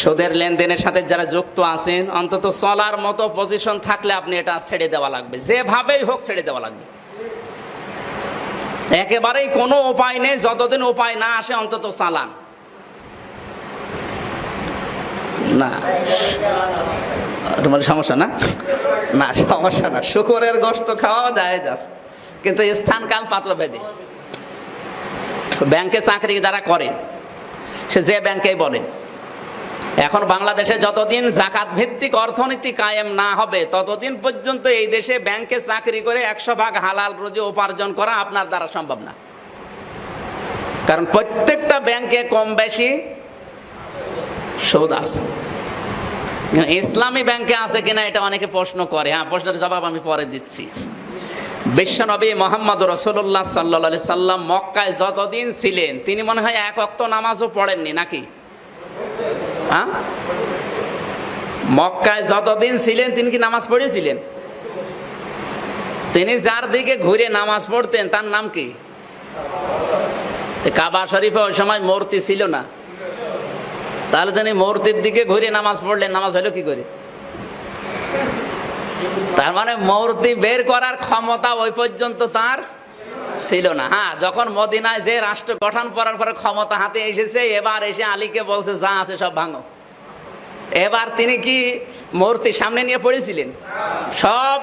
সুদের লেনদেনের সাথে যারা যুক্ত আছেন, অন্তত চলার মতো পজিশন থাকলে আপনি এটা ছেড়ে দেওয়া লাগবে। যেভাবেই হোক ছেড়ে দেওয়া লাগবে। একেবারেই কোনো উপায় নেই, যতদিন উপায় না আসে অন্তত চালান। না, তোমার সমস্যা না? না, সমস্যা না। শুকরের গোস্ত খাওয়া যায় যাস কিন্তু স্থান কাল পাতলা বেঁধে। ব্যাংকে চাকরি যারা করেন, সে যে ব্যাংকেই বলেন এখন বাংলাদেশে যতদিন জাকাত ভিত্তিক অর্থনীতি কায়েম না হবে, ততদিন পর্যন্ত এই দেশে ব্যাংকে চাকরি করে একশো ভাগ হালাল রোজে উপার্জন করা আপনার দ্বারা সম্ভব না। কারণ প্রত্যেকটা ব্যাংকে কম বেশি সুদ আছে। ইসলামী ব্যাংকে আছে কিনা এটা অনেকে প্রশ্ন করে। হ্যাঁ প্রশ্নের জবাব আমি পরে দিচ্ছি। বিশ্বনবী মোহাম্মদ রসুল্লাহ সাল্লা সাল্লাম মক্কায় যতদিন ছিলেন, তিনি মনে হয় এক অক্ত নামাজও পড়েননি নাকি? হ্যাঁ? মক্কায় যতদিন ছিলেন, তিনি কি নামাজ পড়েছিলেন? তিনি যার দিকে ঘুরে নামাজ পড়তেন, তার নাম কি? কাবা শরীফে ওই সময় মূর্তি ছিল না। তাহলে তিনি মূর্তির দিকে ঘুরে নামাজ পড়লেন, নামাজ হলো কি করে? তার মানে মূর্তি বের করার ক্ষমতা ওই পর্যন্ত তার ছিল না। হ্যাঁ যখন মদিনায় যে রাষ্ট্র গঠন করার পরে ক্ষমতা হাতে এসেছে, এবার এসে আলীকে বলছে, যা আছে সব ভাঙো। এবার তিনি কি মূর্তি সামনে নিয়ে পড়েছিলেন? সব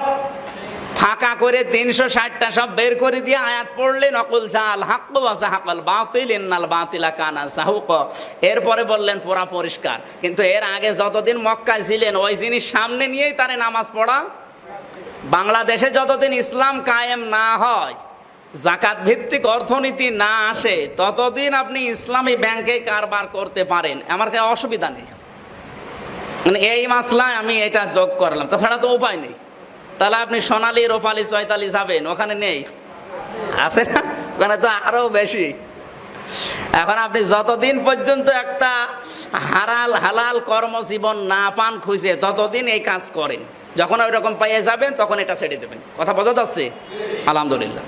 ফাঁকা করে তিনশো ষাটটা সব বের করে দিয়ে আয়াত পড়লেন, অকুল জাল হাক্কু আছে হাকল বাতিল, ইন্নাল বাতিলা কানা সাহুক এরপরে বললেন পুরা পরিষ্কার। কিন্তু এর আগে যতদিন মক্কায় ছিলেন, ওই জিনিস সামনে নিয়েই তারে নামাজ পড়া, বাংলাদেশে যতদিন ইসলাম কায়েম না হয় জাকাত ভিত্তিক অর্থনীতি না আসে, ততদিন আপনি ইসলামী ব্যাংকে কারবার করতে পারেন। আমার কাছে অসুবিধা নেই। মানে এই মাসলায় আমি এটা যোগ করলাম। তাছাড়া তো উপায় নেই। তাহলে আপনি সোনালি, রোপালি চয়তালি যাবেন, ওখানে নেই। আছে না? ওখানে তো আরও বেশি। এখন আপনি যতদিন পর্যন্ত একটা হারাল, হালাল কর্মজীবন না পান, খুঁজে ততদিন এই কাজ করেন। যখন ওই রকম পাইয়ে যাবেন, তখন এটা ছেড়ে দেবেন। কথা বোঝা যাচ্ছে? আলহামদুলিল্লাহ।